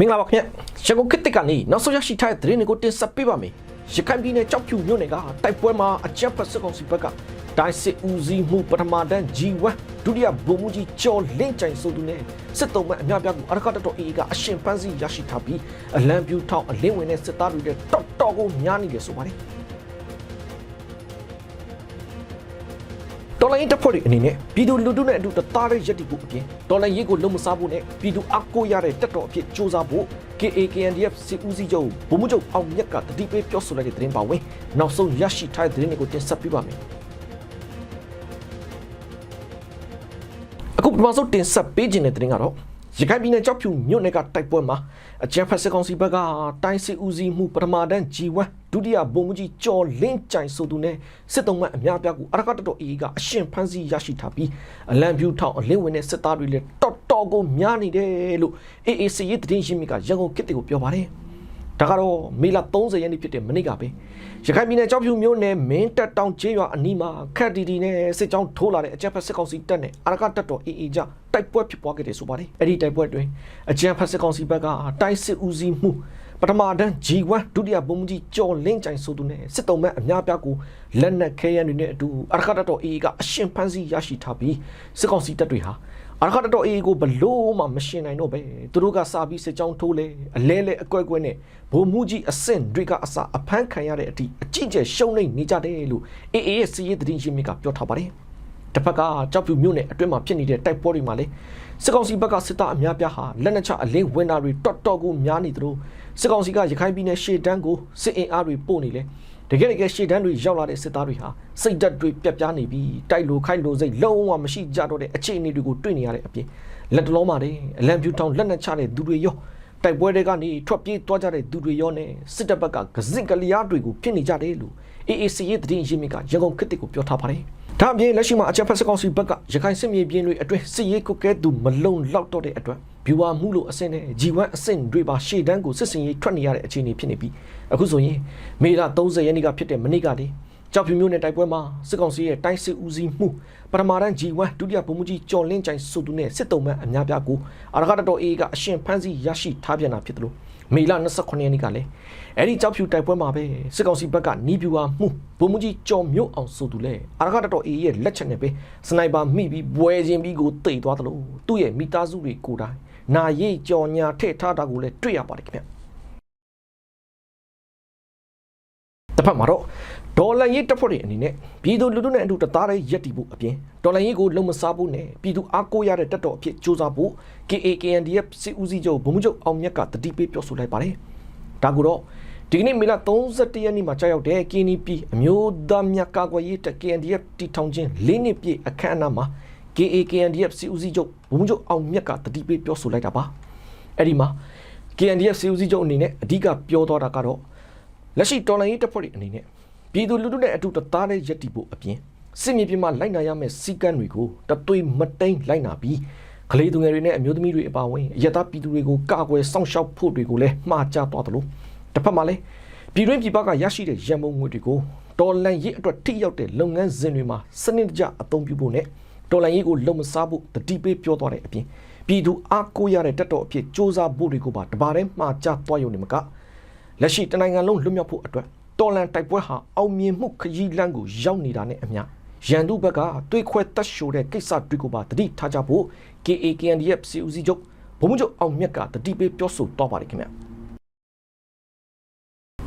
မင်္ဂလာပါခင်ဗျရန်ကုန်ခေတ်တစ်ကနေနောက်ဆုံးရရှိထားတဲ့သတင်းတွေကိုတင်ဆက်ပေးပါမယ်ရခိုင်ပြည်နယ်ကြောက်ဖြူမြို့နယ်ကတိုက်ပွဲမှာအကြမ်းဖက်စစ်ကောင်စီဘက်ကဒိုင်စစ်ဦးစီးမှုပထမတန်း G1 ဒုတိယဗိုလ်မှူးကြီးကျော်လင့်ကြိုင်ဆိုသူနဲ့စစ်တုံးမဲ့အများပြားကိုအရကတတော် AA ကအရှင်ဖမ်းဆီးရရှိထားပြီးအလံပြူထောက်အလင်းဝင်တဲ့စစ်သားတွေတဲ့တော်တော်ကိုများနေတယ်ဆိုပါတယ် တော်လိုင်းတပ်ဖွဲ့တွေအနေနဲ့ပြည်သူလူထုနဲ့အတူတသားတဲ့ရက်တီကိုအပြင်တော်လိုင်းရေးကိုလုံမစားဖို့နဲ့ပြည်သူအကိုရတဲ့တပ်တော်အဖြစ်စ조사ဖို့ KA KNDF စစ်ဦးစီးချုပ်ဗိုလ်မှူးချုပ်အောင်မြတ်ကတတိပေးပြောဆိုလိုက်တဲ့သတင်းပါဝင်နောက်ဆုံးရရှိထားတဲ့သတင်းတွေကိုတင်ဆက်ပေးပါမယ်အခုပထမဆုံးတင်ဆက်ပေးခြင်းတဲ့သတင်းကတော့ ရခိုင်ပြည်နယ်ကြောက်ဖြူမြို့နယ်ကတိုက်ပွဲမှာအကြမ်းဖက်စစ်ကောင်စီဘက်ကတိုင်းစစ်ဦးစီးမှုပထမတန်း G1 ဒုတိယဗိုလ်မှူးကြီးကျော်လင့်ကြိုင်ဆိုသူနဲ့စစ်တုံးမတ်အများပြားကိုအရကတတော် AA ကအရှင်ဖမ်းဆီးရရှိထားပြီးအလံပြူထောက်အလင်းဝင်တဲ့စစ်သားတွေလည်းတော်တော်ကိုများနေတယ်လို့ AA စစ်ရေးသတင်းရင်းမြစ်ကရန်ကုန်ကစ်တေကိုပြောပါတယ် ဒါကတော့မေလ30ရက်နေ့ဖြစ်တဲ့မနေ့ကပဲရခိုင်ပြည်နယ်ကြောက်ဖြူမြို့နယ်မင်းတက်တောင်ကျေးရွာအနီးမှာခက်တီတီနဲ့စစ်ကြောင်းထိုးလာတဲ့အကြမ်းဖက်စစ်ကောင်စီတပ်နဲ့အရကတပ်တော် AA ကြတိုက်ပွဲဖြစ်ပွားခဲ့တယ်ဆိုပါတယ်အဲ့ဒီတိုက်ပွဲအတွင်းအကြမ်းဖက်စစ်ကောင်စီဘက်ကတိုင်းစစ်ဦးစီးမှုပထမတန်း G1 ဒုတိယဗိုလ်မှူးကြီးကျော်လင်းကြိုင်ဆိုသူနဲ့စစ်တုံးမဲ့အများပြားကိုလက်နက်ခဲယမ်းတွေနဲ့အတူအရကတပ်တော် AA ကအရှင်ဖမ်းဆီးရရှိထားပြီးစစ်ကောင်စီတပ်တွေဟာ အရခတ်တော်အေကိုဘလို့မှမရှင်နိုင်တော့ပဲသူတို့ကစာပြီးစစ်ကြောင်းထိုးလေအလဲလဲအကွက်ကွက်နဲ့ဘုံမှုကြီးအဆင့်တွေကအစာအဖမ်းခံရတဲ့အထိအကြည့်ကျရှုံးနေနေကြတယ်လို့အေအေရဲ့စီးရေးသတင်းရင်းမြစ်ကပြောထားပါတယ်တစ်ဖက်ကကြောက်ဖြူမြို့နယ်အတွင်းမှာဖြစ်နေတဲ့တိုက်ပွဲတွေမှာလေစစ်ကောင်စီဘက်ကစစ်သားအများပြားဟာလက်နက်ချအလင်းဝင်တာတွေတော်တော်ကိုများနေသလိုစစ်ကောင်စီကရခိုင်ပြည်နယ်ရှေ့တန်းကိုစစ်အင်အားတွေပို့နေလေ တကယ်တကယ်ရှေ့တန်းတွေရောက်လာတဲ့စစ်သားတွေဟာစိတ်ဓာတ်တွေပြက်ပြားနေပြီးတိုက်လိုခိုက်လိုစိတ်လုံးဝမရှိကြတော့တဲ့အခြေအနေတွေကိုတွေ့နေရတဲ့အပြင်လက်တလုံးမှာတဲ့အလံပြူထောင်လက်နက်ချတဲ့သူတွေရောတိုက်ပွဲတွေကနေထွက်ပြေးသွားကြတဲ့သူတွေရောနဲ့စစ်တပ်ဘက်ကဂဇစ်ကလျားတွေကိုဖြစ်နေကြတယ်လို့ AAC ရဲ့သတင်းရင်းမြစ်ကရန်ကုန်ခေတ်ကိုပြောထားပါတယ်။ဒါအပြင်လက်ရှိမှာအကြမ်းဖက်စကောင်စီဘက်ကရခိုင်စစ်မြေပြင်တွေအတွင်းစစ်ရေးကုတ်ကဲသူမလုံလောက်တော့တဲ့အတွက် ဗျူဟာမှုလို့အဆင့်နဲ့ G1 အဆင့်တွေပါရှေ့တန်းကိုစစ်စင်ရေးထွက်နေရတဲ့အခြေအနေဖြစ်နေပြီးအခုဆိုရင်မေလ30ရက်နေ့ကဖြစ်တဲ့မနေ့ကတည်းကြောက်ဖြူမျိုးနဲ့တိုက်ပွဲမှာစစ်ကောင်စီရဲ့တိုင်းစစ်ဦးစီးမှုပထမတန်း G1 ဒုတိယဗိုလ်မှူးကြီးကျော်လင်းကျိုင်စုသူနဲ့စစ်တုံးမှန်အများပြားကိုအရကတတော် AA ကအရှင်ဖမ်းဆီးရရှိထားပြန်တာဖြစ်တယ်လို့မေလ29ရက်နေ့ကလည်းအဲ့ဒီကြောက်ဖြူတိုက်ပွဲမှာပဲစစ်ကောင်စီဘက်ကနီးပြူဟာမှုဗိုလ်မှူးကြီးကျော်မြို့အောင်ဆိုသူလဲအရကတတော် AA ရဲ့လက်ချက်နဲ့ပဲစနိုက်ပါမိပြီးဘွဲခြင်းပြီးကိုတိတ်သွားတယ်လို့သူ့ရဲ့မိသားစုတွေကိုယ်တိုင် နာရိတ်ကြော်ညာထည့်ထားတာကိုလည်းတွေ့ရပါတယ်ခင်ဗျတစ်ဖက်မှာတော့ဒေါ်လာရေးတပ်ဖွဲ့တွေအနေနဲ့ပြည်သူလူထုနဲ့အတူတသားတည်းရက်တည်ဖို့အပြင်ဒေါ်လာရေးကိုလုံမစားဖို့နဲ့ပြည်သူအားကိုးရတဲ့တပ်တော်အဖြစ်စ조사ဖို့ KAKNDF စစ်ဦးစီးချုပ်ဗိုလ်မှူးချုပ်အောင်မြတ်ကတတိပေးပြောဆိုလိုက်ပါတယ်။ဒါကတော့ဒီကနေ့မေလ31ရက်နေ့မှာကြာရောက်တဲ့ KNP အမျိုးသားများကာကွယ်ရေးတပ် KNDF တီထောင်ခြင်း၄နှစ်ပြည့်အခမ်းအနားမှာ KAKNDF စစ်ဦးစီးချုပ်ဗိုလ်မှူးချုပ်အောင်မြတ်ကတတိပေးပြောဆိုလိုက်တာပါ။အဲ့ဒီမှာ KNDF စစ်ဦးစီးချုပ်အနေနဲ့အဓိကပြောသွားတာကတော့လက်ရှိတော်လိုင်းရေးတပ်ဖွဲ့တွေအနေနဲ့ပြည်သူလူထုနဲ့အတူတသားနဲ့ရက်တီဖို့အပြင်စစ်မြေပြင်မှာလိုက်နာရမယ့်စီကံတွေကိုတသွေးမတိန်လိုက်နာပြီးကလေးသူငယ်တွေနဲ့အမျိုးသမီးတွေအပါအဝင်ရတပြည်သူတွေကိုကာကွယ်စောင့်ရှောက်ဖို့တွေကိုလည်းမှားကြသွားသလိုတစ်ဖက်မှာလည်းပြည်တွင်းပြည်ပကရရှိတဲ့ရန်ပုံငွေတွေကိုတော်လန်ရေးအတွက်ထိရောက်တဲ့လုပ်ငန်းစဉ်တွေမှာစနစ်တကျအသုံးပြုဖို့နဲ့ တော်လန်ရေးကိုလုံမစားဖို့တတိပေးပြောသွားတဲ့အပြင်ပြည်သူအားကိုးရတဲ့တက်တော်အဖြစ်စ조사ဖို့တွေကိုပါတပါးတည်းမှားကြသွားရုံနဲ့မကလက်ရှိတနိုင်ငံလုံးလွတ်မြောက်ဖို့အတွက်တော်လန်တိုက်ပွဲဟာအောင်မြင်မှုခရီးလမ်းကိုရောက်နေတာနဲ့အမျှရန်သူဘက်ကတွေးခွဲတက်ရှိုတဲ့ကိစ္စတွေကိုပါတတိထားကြဖို့ KAKNDF စီဦးစီးချုပ်ဘုံမှုချုပ်အောင်မြတ်ကတတိပေးပြောဆိုတော့ပါတယ်ခင်ဗျ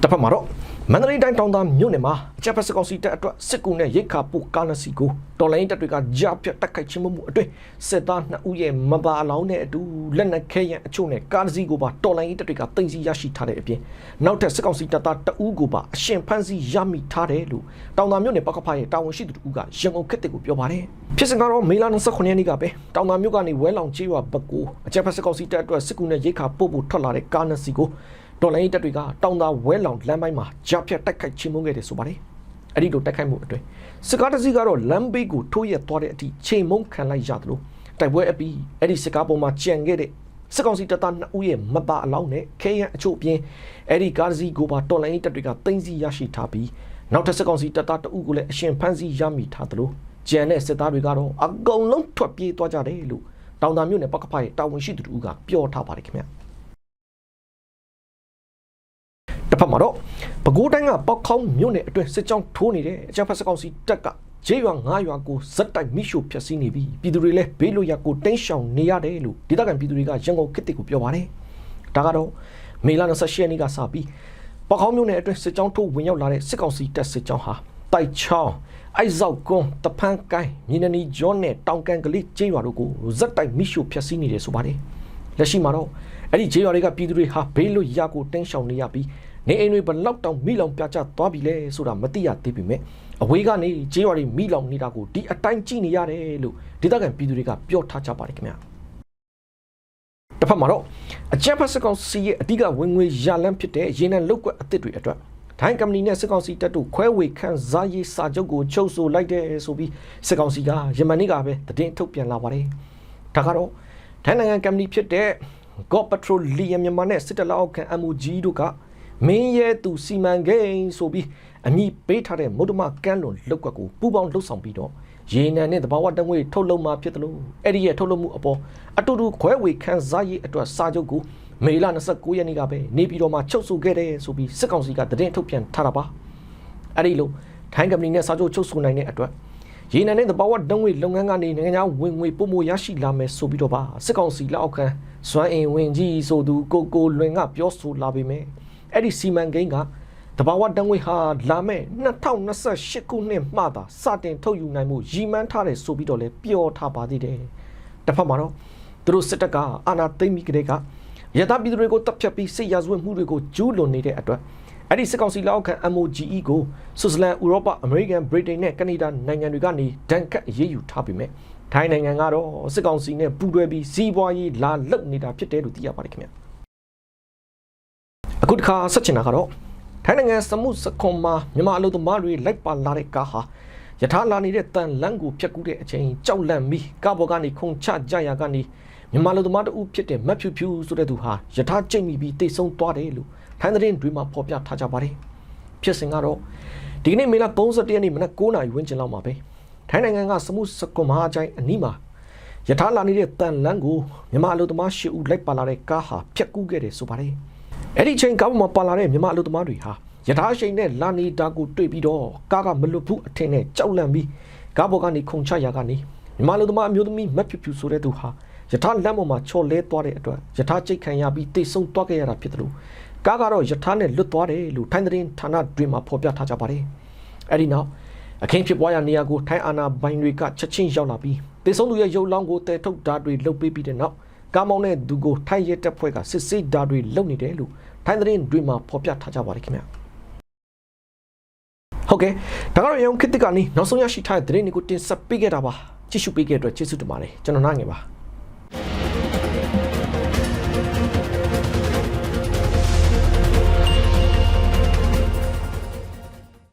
တစ်ဖက်မှာတော့ မန္တလေးတိုင်းတောင်သားမြို့နယ်မှာအချက်ဖက်စကောင်စီတပ်အတွက်စစ်ကူနဲ့ရိတ်ခါပို့ကားနစီကိုတော်လိုင်းတပ်တွေကကြားပြတ်တက်ခိုက်ခြင်းမှုအတွင်းစစ်သား2ဦးရဲ့မပါအလောင်းနဲ့အတူလက်နက်ခဲယံအချို့နဲ့ကားနစီကိုပါတော်လိုင်းတပ်တွေကတင်စီရရှိထားတဲ့အပြင်နောက်ထပ်စစ်ကောင်စီတပ်သား2ဦးကိုပါအရှင်ဖမ်းဆီးရမိထားတယ်လို့တောင်သားမြို့နယ်ပကဖရဲ့တာဝန်ရှိသူတို့ကရန်ကုန်ခေတ်ကိုပြောပါတယ်ဖြစ်စဉ်ကတော့မေလ29ရက်နေ့ကပဲတောင်သားမြို့ကနေဝဲလောင်ချေးရွာဘက်ကိုအချက်ဖက်စကောင်စီတပ်အတွက်စစ်ကူနဲ့ရိတ်ခါပို့ဖို့ထွက်လာတဲ့ကားနစီကို တော်လိုင်းတပ်တွေကတောင်သာဝဲလောင်လမ်းပိုင်းမှာကြားဖြတ်တိုက်ခိုက်ချင်းမုန်းခဲ့တယ်ဆိုပါတယ်။အဲ့ဒီလိုတိုက်ခိုက်မှုအတွင်းစကားတစီကတော့လမ်းဘေးကိုထိုးရက်သွားတဲ့အထိချိန်မုန်းခံလိုက်ရသလိုတိုက်ပွဲအပြီးအဲ့ဒီစကားပေါ်မှာကြံခဲ့တဲ့စစ်ကောင်စီတပ်သား2ဦးရဲ့မပါအလောင်းနဲ့ခဲယံအချို့အပြင်အဲ့ဒီကားစီကိုပါတော်လိုင်းတပ်တွေကတင်စီရရှိထားပြီးနောက်ထပ်စစ်ကောင်စီတပ်သား2ဦးကိုလည်းအရှင်ဖမ်းဆီးရမိထားသလိုကြံတဲ့စစ်သားတွေကတော့အကုန်လုံးထွက်ပြေးသွားကြတယ်လို့တောင်တာမြို့နယ်ပကဖရဲ့တာဝန်ရှိသူတို့ကပြောထားပါတယ်ခင်ဗျာ။ ဖက်မှာတော့ပဲခူးတိုင်းကပောက်ခေါင်းမြို့နယ်အတွင်းစစ်ကြောင်းထိုးနေတဲ့အကြမ်းဖက်စစ်ကောင်စီတပ်ကဂျေးရွာ9ရွာကိုဇက်တိုက်မိရှို့ဖျက်ဆီးနေပြီးပြည်သူတွေလည်းဘေးလွတ်ရာကိုတင်းရှောင်နေရတယ်လို့ဒေသခံပြည်သူတွေကရန်ကုန်ခေတ်ကိုပြောပါတယ်။ဒါကတော့မေလ28ရက်နေ့ကစပြီးပောက်ခေါင်းမြို့နယ်အတွင်းစစ်ကြောင်းထိုးဝင်ရောက်လာတဲ့စစ်ကောင်စီတပ်စစ်ကြောင်းဟာတိုက်ချောင်းအိုက်ဇောက်ကွန်းတဖန်ကိုင်းမြင်းနနီကျော်နဲ့တောင်ကန်ကလေးကျေးရွာတို့ကိုဇက်တိုက်မိရှို့ဖျက်ဆီးနေတယ်ဆိုပါတယ်။လက်ရှိမှာတော့အဲ့ဒီကျေးရွာတွေကပြည်သူတွေဟာဘေးလွတ်ရာကိုတင်းရှောင်နေရပြီး နေအိမ်တွေဘလောက်တောင်မိလောင်ပြကျသွားပြီလဲဆိုတာမသိရသေးပေမဲ့အဝေးကနေကျေးရွာတွေမိလောင်နေတာကိုဒီအတိုင်းကြည့်နေရတယ်လို့ဒေသခံပြည်သူတွေကပြောထားကြပါတယ်ခင်ဗျာတစ်ဖက်မှာတော့အကြံဖက်စစ်ကောင်စီရဲ့အဓိကဝင်ငွေရလန်းဖြစ်တဲ့ရေနံလောက်ကွက်အသစ်တွေအတွက်ဒိုင်းကမ္ပဏီနဲ့စစ်ကောင်စီတပ်တို့ခွဲဝေခန့်စားရေးစာချုပ်ကိုချုပ်ဆိုလိုက်တဲ့ဆိုပြီးစစ်ကောင်စီကယမန်နေ့ကပဲတည်င်းထုတ်ပြန်လာပါတယ်ဒါကတော့ဒိုင်းနိုင်ငံကမ္ပဏီဖြစ်တဲ့ God Petroleum မြန်မာနဲ့စစ်တပ်လက်အောက်ခံ MOG တို့က မင်းရဲသူစီမံကိန်းဆိုပြီးအမည်ပေးထားတဲ့မုဒ္ဓမကန်းလွန်လောက်ကွက်ကိုပူပေါင်းလှုပ်ဆောင်ပြီးတော့ရေနံနဲ့တဘာဝတံငွေထုတ်လုပ်မှာဖြစ်တယ်လို့အဲ့ဒီရဲ့ထုတ်လုပ်မှုအပေါ်အတူတူခွဲဝေခန်းစားရေးအတွက်စာချုပ်ကိုမေလ29ရက်နေ့ကပဲနေပြည်တော်မှာချုပ်ဆိုခဲ့တယ်ဆိုပြီးစစ်ကောင်စီကတည်င်းထုတ်ပြန်ထားတာပါအဲ့ဒီလိုထိုင်းကမ္ပဏီနဲ့စာချုပ်ချုပ်ဆိုနိုင်တဲ့အတွက်ရေနံနဲ့တဘာဝတံငွေလုပ်ငန်းကနေနိုင်ငံခြားဝင်ငွေပုံမရရှိလာမယ်ဆိုပြီးတော့ပါစစ်ကောင်စီလက်အောက်ခံစွမ်းအင်ဝင်ကြီးဆိုသူကိုကိုလွင်ကပြောဆိုလာပေမဲ့ အဲ့ဒီစီမံကိန်းကတဘာဝတံငွေဟာလာမဲ့2028ခုနှစ်မှသာစတင်ထုတ်ယူနိုင်မှုရည်မှန်းထားတယ်ဆိုပြီးတော့လည်းပြောထားပါသေးတယ်တစ်ဖက်မှာတော့သူတို့စစ်တပ်ကအာဏာသိမ်းပြီးကတည်းကရသပြည်သူတွေကိုတပ်ဖြတ်ပြီးစစ်ရာဇဝတ်မှုတွေကိုကျူးလွန်နေတဲ့အတွက်အဲ့ဒီစစ်ကောင်စီလက်အောက်ခံ MOGE ကိုဆွစ်ဇာလန်၊ဥရောပ၊အမေရိကန်၊ဗြိတိန်နဲ့ကနေဒါနိုင်ငံတွေကနေဒဏ်ခတ်အရေးယူထားပေမဲ့ထိုင်းနိုင်ငံကတော့စစ်ကောင်စီနဲ့ပူးတွဲပြီးစီးပွားရေးလာလုပ်နေတာဖြစ်တယ်လို့သိရပါတယ်ခင်ဗျ အခုတစ်ခါဆက်ချင်တာကတော့ထိုင်းနိုင်ငံစမှုစခွန်မှာမြန်မာအလုပ်သမားတွေလိုက်ပါလာတဲ့ကားဟာယထာလာနေတဲ့တန်လန်းကိုဖျက်ကူးတဲ့အချိန်ကြောက်လန့်ပြီးကားပေါ်ကနေခုန်ချကြရကနေမြန်မာလူသမားတဦးဖြစ်တဲ့မတ်ဖြူဖြူဆိုတဲ့သူဟာယထာကျိတ်မိပြီးတိတ်ဆုံးသွားတယ်လို့ထိုင်းသတင်းတွေမှာဖော်ပြထားကြပါတယ်ဖြစ်စဉ်ကတော့ဒီကနေ့မေလ31ရက်နေ့မနက်9:00နာရီဝန်းကျင်လောက်မှာပဲထိုင်းနိုင်ငံကစမှုစကွန်မဟာချိုင်အနီးမှာယထာလာနေတဲ့တန်လန်းကိုမြန်မာအလုပ်သမား၈ဦးလိုက်ပါလာတဲ့ကားဟာဖျက်ကူးခဲ့တယ်ဆိုပါတယ် အဲ့ဒီချိန်ကားပေါ်မှာပါလာတဲ့မြန်မာအလုပ်သမားတွေဟာယထာရှိန်နဲ့လာနေတာကိုတွေ့ပြီးတော့ကားကမလွတ်ဘူးအထင်နဲ့ကြောက်လန့်ပြီးကားပေါ်ကနေခုန်ချရာကနေမြန်မာလူသမားအမျိုးသမီးမတ်ဖြူဖြူဆိုတဲ့သူဟာယထာလက်ပေါ်မှာချော်လဲသွားတဲ့အတွက်ယထာချိတ်ခံရပြီးတိတ်ဆုံးသွားခဲ့ရတာဖြစ်တယ်လို့ကားကတော့ယထာနဲ့လွတ်သွားတယ်လို့ထိုင်းသတင်းဌာနတွေမှာဖော်ပြထားကြပါတယ်အဲ့ဒီနောက်အခင်းဖြစ်ပွားရာနေရာကိုထိုင်းအာဏာပိုင်တွေကချက်ချင်းရောက်လာပြီးတိတ်ဆုံးသူရဲ့ရုပ်လောင်းကိုတည်ထုတ်ဓာတ်တွေလုပ်ပေးပြီးတဲ့နောက် ကားမောင်းတဲ့သူကိုထိုင်းရဲတပ်ဖွဲ့ကစစ်ဆေးဓာတ်တွေလုပ်နေတယ်လို့ထိုင်းသတင်းတွေမှာဖော်ပြထားကြပါတယ်ခင်ဗျာဟုတ်ကဲ့ဒါကတော့ရုံခစ်တစ်ကနေနောက်ဆုံးရရှိထားတဲ့သတင်းတွေကိုတင်ဆက်ပေးခဲ့တာပါကြည့်ရှုပေးခဲ့တဲ့အတွက်ကျေးဇူးတင်ပါတယ်ကျွန်တော်နားငယ်ပါ